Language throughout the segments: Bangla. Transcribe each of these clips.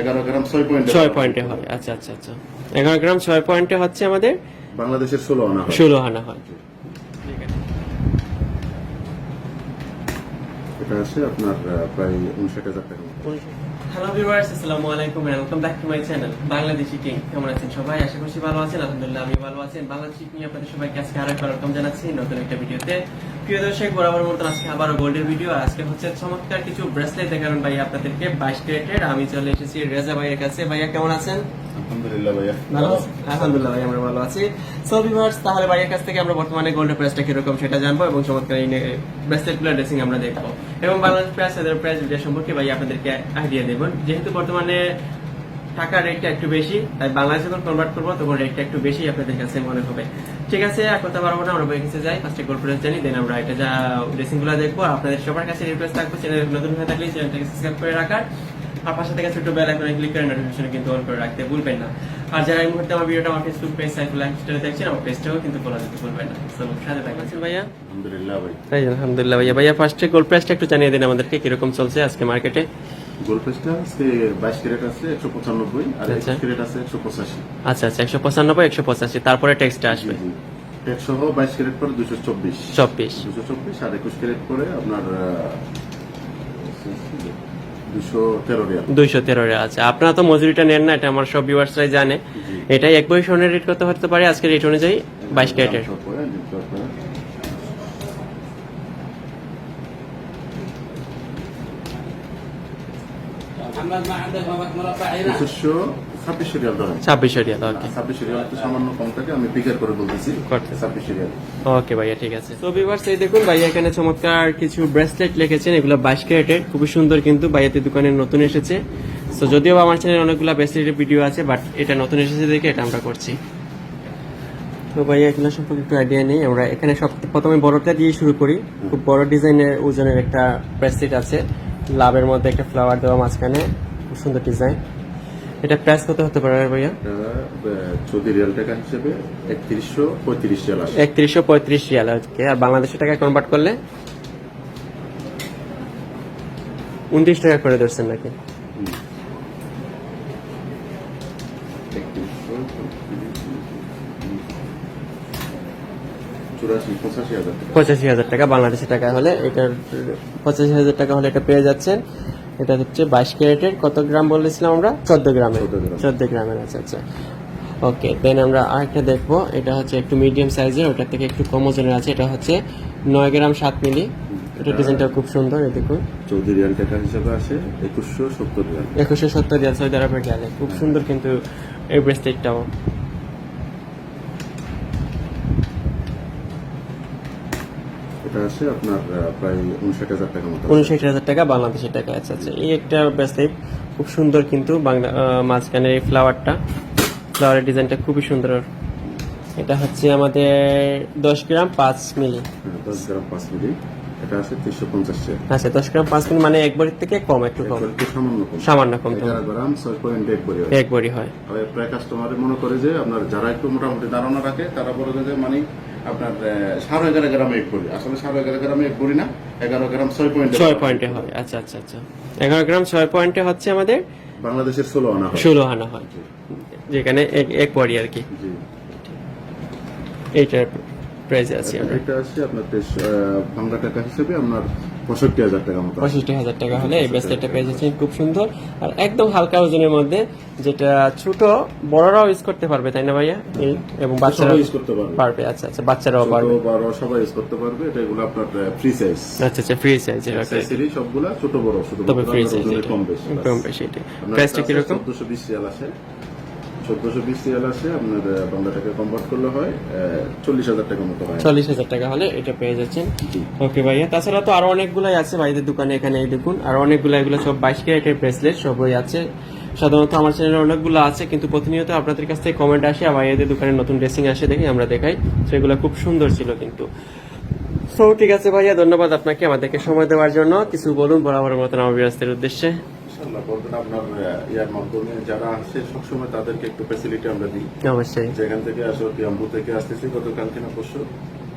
এগারো গ্রাম ছয় পয়েন্ট ছয় পয়েন্টে হয় আচ্ছা আচ্ছা আচ্ছা। এগারো গ্রাম ছয় পয়েন্টে হচ্ছে আমাদের বাংলাদেশের ষোলো আনা হয়। ষোলো আনা হয়। এটা আছে আপনার প্রায় উনষাট হাজার টাকা। হ্যালো ভিউয়ার্স আসসালামু আলাইকুম welcome back to my channel Bangladeshi king কেমন আছেন সবাই? আশা করছি ভালো আছেন আলহামদুলিল্লাহ আমি ভালো আছি। বাংলাদেশি কিং আপনাদের সবাইকে আজকে আরও একবার ওয়েলকাম জানাচ্ছি নতুন একটা ভিডিওতে প্রিয় দর্শক বরাবর মতন আজকে আবারও গোল্ডের ভিডিও আর আজকে হচ্ছে চমৎকার কিছু ব্রেসলেট দেখাবেন ভাই আপনাদেরকে বাইশ ক্যারেটের। আমি চলে এসেছি রেজা ভাইয়ের কাছে। ভাইয়া কেমন আছেন? আলহামদুলিল্লাহ ভাইয়া। ভালো আলহামদুলিল্লাহ ভাই আমরা ভালো আছি। সো ভিউয়ার্স তাহলে ভাইয়ের কাছ থেকে আমরা বর্তমানে গোল্ডের প্রাইসটা কীরকম সেটা জানব এবং চমৎকার এই ব্রেসলেটগুলো ড্রেসিং আমরা দেখব। এবং বাংলাদেশ প্রাইস এদের প্রাইস সম্পর্কে ভাই আপনাদেরকে আইডিয়া দেবো। যেহেতু বর্তমানে টাকার রেটটা একটু বেশি তাই বাংলাদেশে যখন কনভার্ট করব তখন রেটটা একটু বেশি আপনাদের কাছে মনে হবে। ঠিক আছে আর কথা বাড়াবো না আমরা কাছে যাই ফার্স্টে গোল্ড প্রাইস জানি দেন আমরা এটা যা ড্রেসিংগুলো দেখব আপনাদের সবার কাছে রিকোয়েস্ট থাকব চ্যানেল নতুন হয়ে থাকলে চ্যানেলটাকে সাবস্ক্রাইব করে রাখার। আর পাশে থেকে ছোট বেল আইকনে ক্লিক করে নোটিফিকেশন কিন্তু অন করে রাখতে ভুলবেন না। আর যারা এই মুহূর্তে আমার ভিডিওটা আমার ফেসবুক পেজ সাইফুল লাইফস্টাইলে দেখছেন আমার পেজটাও কিন্তু ফলো দিতে ভুলবেন না। সো সাথে থাকবেন। ভাইয়া? আলহামদুলিল্লাহ ভাই। তাই আলহামদুলিল্লাহ ভাইয়া। ভাইয়া ফার্স্টে গোল্ড প্রাইসটা একটু জানিয়ে দিন আমাদেরকে কীরকম চলছে আজকে মার্কেটে গোল্ড আজকে বাইশ ক্যারেট আছে একশো পঁচানব্বই আর আচ্ছা। একুশ ক্যারেট আছে একশো পঁচাশি। আচ্ছা আচ্ছা একশো পঁচানব্বই একশো পঁচাশি তারপরে টেক্সটটা আসবে। বাইশ ক্যারেট পরে দুশো চব্বিশ। চব্বিশ। দুশো চব্বিশ আর একুশ ক্যারেট পরে আপনার দুশো তেরো রিয়াল। দুইশো তেরো আছে আপনারা তো মজুরিটা নেন না এটা আমার সব ভিউয়ার্সরাই জানে। এটাই এক বই স্বর্ণের রেট কত হতে পারে আজকের রেট অনুযায়ী বাইশ ক্যারেটের। দাম সব পরে, পঁচিশশো ছাব্বিশশো রিয়াল ছাব্বিশশো রিয়াল ওকে ছাব্বিশশো রিয়াল একটু সামান্য কম থাকে আমি পিকার করে বলতেছি। ছাব্বিশশো রিয়াল ওকে ভাইয়া ঠিক আছে। তো ভিউয়ার্স এই দেখুন ভাইয়া এখানে চমৎকার কিছু ব্রেসলেট লিখেছেন এগুলো বাইশ ক্যারেটের খুবই সুন্দর কিন্তু ভাইয়াতে দোকানে নতুন এসেছে। তো যদিও আমার চ্যানেলে অনেকগুলো ব্রেসলেটের ভিডিও আছে বাট এটা নতুন এসেছে দেখে এটা আমরা করছি। তো ভাইয়া এগুলো সম্পর্কে একটু আইডিয়া নেই আমরা এখানে সব প্রথমে বড়টা দিয়ে শুরু করি। খুব বড় ডিজাইনের ওজনের একটা ব্রেসলেট আছে। লাভের মধ্যে একটা ফ্লাওয়ার দেওয়া মাঝখানে। খুব সুন্দর ডিজাইন এটা প্রাইস কত হতে পারে ভাইয়া? চৌদ্দ রিয়াল টাকা হিসেবে একত্রিশশো পঁয়ত্রিশ রিয়াল একত্রিশশো পঁয়ত্রিশ রিয়াল আজকে আর বাংলাদেশের টাকা কনভার্ট করলে? উনত্রিশ টাকা করে ধরছেন নাকি? পঁচাশি হাজার টাকা। হাজার টাকা হলে এটার পঁচাশি হাজার টাকা হলে এটা পেয়ে যাচ্ছেন। এটা হচ্ছে বাইশ ক্যারেটের কত গ্রাম বলেছিলাম আমরা? চোদ্দ গ্রামের। চোদ্দ গ্রামের আচ্ছা আচ্ছা। ওকে দেন আমরা আরেকটা দেখব। এটা হচ্ছে একটু মিডিয়াম সাইজের ওটার থেকে একটু কম ওজনের আছে। এটা হচ্ছে নয় গ্রাম সাত মিলি। এটা ডিজাইনটা খুব সুন্দর এই দেখুন। চৌদ্দ রিয়াল টাকা হিসেবে আসে একুশশো সত্তর রিয়াল একুশশো সত্তর রিয়াল সৌদি আরবের গেলে খুব সুন্দর কিন্তু এই ব্রেসলেটটাও এটা আসে আপনার প্রায় উনষাট হাজার টাকা মতো উনষাট হাজার টাকা বাংলাদেশের টাকা আচ্ছা আচ্ছা এই একটা ব্রেসলেট খুব সুন্দর কিন্তু বাংলা মাঝখানের এই ফ্লাওয়ারটা ফ্লাওয়ারের ডিজাইনটা খুবই সুন্দর। এটা হচ্ছে আমাদের দশ গ্রাম পাঁচ মিলি। হ্যাঁ, দশ গ্রাম পাঁচ মিলি। এটা আছে তিনশো পঞ্চাশ আচ্ছা দশ গ্রাম পাঁচ মিলি মানে একবারের থেকে কম একটু কম। সামান্য কম। সামান্য কম। এগারো গ্রাম ছয় পয়েন্ট এক বড়ি হয়। একবারই হয়। প্রায় কাস্টমারে মনে করে যে আপনার যারা একটু মোটামুটি ধারণা রাখে তারা বলে যে মানে আপনার সাড়ে এগারো গ্রামে এক বড়ি আসলে সাড়ে এগারো গ্রামে এক বড়ি না এগারো গ্রাম ছয় পয়েন্ট ছয় পয়েন্টে হয় আচ্ছা আচ্ছা আচ্ছা। এগারো গ্রাম ছয় পয়েন্টে হচ্ছে আমাদের বাংলাদেশের ষোলো আনা হয়। ষোলো আনা হয় যেখানে এক এক বড়ি আর কি। এইটার প্রাইস আছে আমরা। এটা আছে আপনার দেশ বাংলা টাকা হিসেবে আপনার পঁয়ষট্টি হাজার টাকা মতো। পঁয়ষট্টি হাজার টাকা হলে এই ব্রেসলেটটা পেয়ে যাচ্ছেন খুব সুন্দর। আর একদম হালকা ওজনের মধ্যে যেটা ছোট বড়রাও ইউজ করতে পারবে তাই না ভাইয়া? এবং বাচ্চারাও সবাই use করতে পারবে। পারবে আচ্ছা আচ্ছা বাচ্চারাও পারবে। বড় সবাই ইউজ করতে পারবে এটা এগুলো আপনার ফ্রি সাইজ আচ্ছা আচ্ছা ফ্রি সাইজের ওকে অ্যাক্সেসরি সবগুলা ছোট বড় শুধু তবে ফ্রি সাইজ কম বেশি কম বেশি এটা। প্রাইসটা চোদ্দশো বিশ রিয়াল আসে চোদ্দশো বিশ রিয়াল আসে আপনার বাংলা টাকা কনভার্ট করলে হয় চল্লিশ হাজার টাকা মতো হয়। চল্লিশ হাজার টাকা হলে এটা পেয়ে যাচ্ছেন। ওকে ভাইয়া তাছাড়া তো আরও অনেকগুলাই আছে ভাইদের দোকানে এখানে দেখুন আর অনেকগুলো এগুলো সব বাইশ ক্যারেটের ব্রেসলেট সবই আছে। সাধারণত আমার চ্যানেলে অনেকগুলো আছে কিন্তু প্রতিনিয়ত আপনাদের কাছ থেকে কমেন্ট আসে আর ভাইয়াদের দোকানে নতুন ড্রেসিং আসে দেখি আমরা দেখাই। সেগুলো খুব সুন্দর ছিল কিন্তু। সো ঠিক আছে ভাইয়া ধন্যবাদ আপনাকে আমাদেরকে সময় দেওয়ার জন্য। কিছু বলুন বরাবর মতন আমার বিরাস্তের উদ্দেশ্যে। ইনশাল্লাহ বলবেন আপনার ইয়ার মাধ্যমে যারা আসে সবসময় তাদেরকে একটু ফ্যাসিলিটি আমরা দিই। অবশ্যই। যেখান থেকে আসো টিয়াম্বু থেকে আসতেছি গতকালকে না পরশু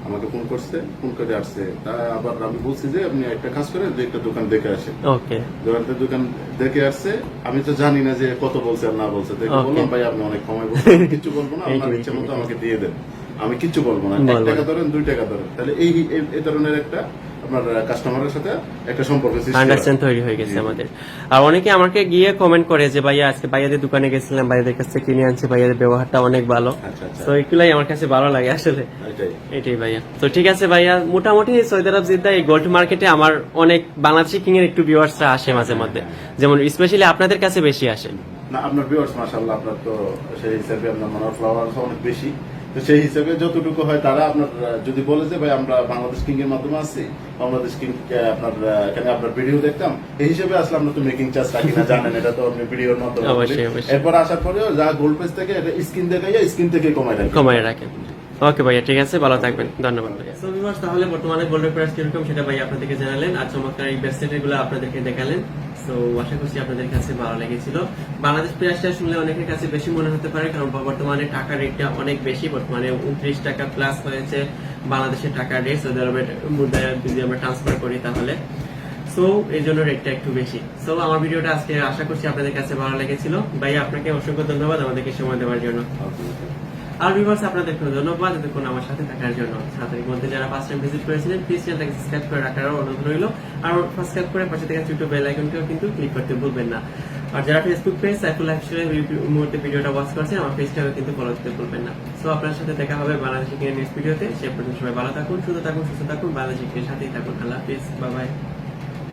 আমাকে ফোন করছে ফোন করে আসছে। তা আবার আমি বলছি যে আপনি একটা কাজ করে যে একটা দোকান দেখে আসেন। ওকে। দোকানটা দোকান দেখে আসছে আমি তো জানি না যে কত বলছে আর না বলছে। দেখে বললাম ভাই আপনি অনেক সময় বলছেন কিছু বলব না আপনার ইচ্ছা মতো আমাকে দিয়ে দেন। আমি কিচ্ছু বলব না এক টাকা ধরেন দুই টাকা ধরেন। তাহলে এই এই- এই ধরনের একটা আপনার কাস্টমারের সাথে একটা সম্পর্ক আন্ডারস্ট্যান্ড তৈরি হয়ে গেছে আমাদের। আর অনেকে আমাকে গিয়ে কমেন্ট করে যে ভাইয়া আজকে ভাইয়াদের দোকানে গেছিলাম ভাইয়াদের কাছ থেকে কিনে আনছি ভাইয়াদের ব্যবহারটা অনেক ভালো। আচ্ছা আচ্ছা। তো এগুলাই আমার কাছে ভালো লাগে আসলে। এটাই। ভাইয়া। তো ঠিক আছে ভাইয়া মোটামুটি সৌদি আরব জিদ্দা এই গোল্ড মার্কেটে আমার অনেক বাংলাদেশি কিং এর একটু ভিউয়ার্সরা আসে মাঝে মধ্যে। যেমন স্পেশালি আপনাদের কাছে বেশি আসে। না আপনার ভিউয়ার্স মাশাআল্লাহ আপনার তো সেই হিসাবে আপনার মনে ফ্লাওয়ার অনেক বেশি। তো সেই হিসাবে যতটুকু হয় তারা আপনার যদি বলে যে ভাই আমরা বাংলাদেশ কিং এর মাধ্যমে আসছি বাংলাদেশ কিং আপনার এখানে আপনার ভিডিও দেখতাম এই হিসেবে আসলে আমরা তো মেকিং চার্জ রাখি না জানেন এটা তো আপনি ভিডিওর মাধ্যমে। এরপর আসার পরেও যা গোল্ড পেজ থেকে এটা স্ক্রিন দেখে স্ক্রিন থেকে কমাই রাখি। কমায় রাখেন। ওকে ভাইয়া ঠিক আছে ভালো থাকবেন। ধন্যবাদ ভাইয়া। সো ভিউয়ার্স তাহলে বর্তমানে গোল্ডের প্রাইস কীরকম সেটা ভাই আপনাদেরকে জানালেন আর চমৎকার এই ব্রেসলেটগুলো আপনাদেরকে দেখালেন। সো আশা করছি আপনাদের কাছে ভালো লেগেছিল। বাংলাদেশ শুনলে অনেকের কাছে বেশি মনে হতে পারে, কারণ বর্তমানে রেটটা অনেক বেশি। বর্তমানে উনত্রিশ টাকা প্লাস হয়েছে বাংলাদেশের টাকার রেট সৌদি আরবের মুদ্রায় যদি আমরা ট্রান্সফার করি তাহলে। সো এই জন্য রেটটা একটু বেশি। সো আমার ভিডিওটা আজকে আশা করছি আপনাদের কাছে ভালো লেগেছিল। ভাই আপনাকে অসংখ্য ধন্যবাদ আমাদেরকে সময় দেওয়ার জন্য। আর ভিউয়ার্স আপনাদেরকে ধন্যবাদ এতক্ষণ আমার সাথে থাকার জন্য। সাঁতারির মধ্যে যারা ফার্স্ট টাইম ভিজিট করেছিলেন প্লিজ চ্যানেলটাকে সাবস্ক্রাইব করে রাখার অনুরোধ রইল। আর সাবস্ক্রাইব করে পাশে থেকে ছোট বেল আইকনটাও কিন্তু ক্লিক করতে ভুলবেন না। আর যারা ফেসবুক পেজ সাইফুল লাইফস্টাইল মুহূর্তে ভিডিওটা ওয়াচ করছেন, আমার পেজটাও কিন্তু ফলো করতে ভুলবেন না। সো আপনার সাথে দেখা হবে বাংলাদেশি কিনে নেক্সট ভিডিওতে সে পর্যন্ত সবাই ভালো থাকুন, সুস্থ থাকুন সুস্থ থাকুন, বাংলাদেশি সাথেই থাকুন। আল্লাহ হাফিজ বাই বাই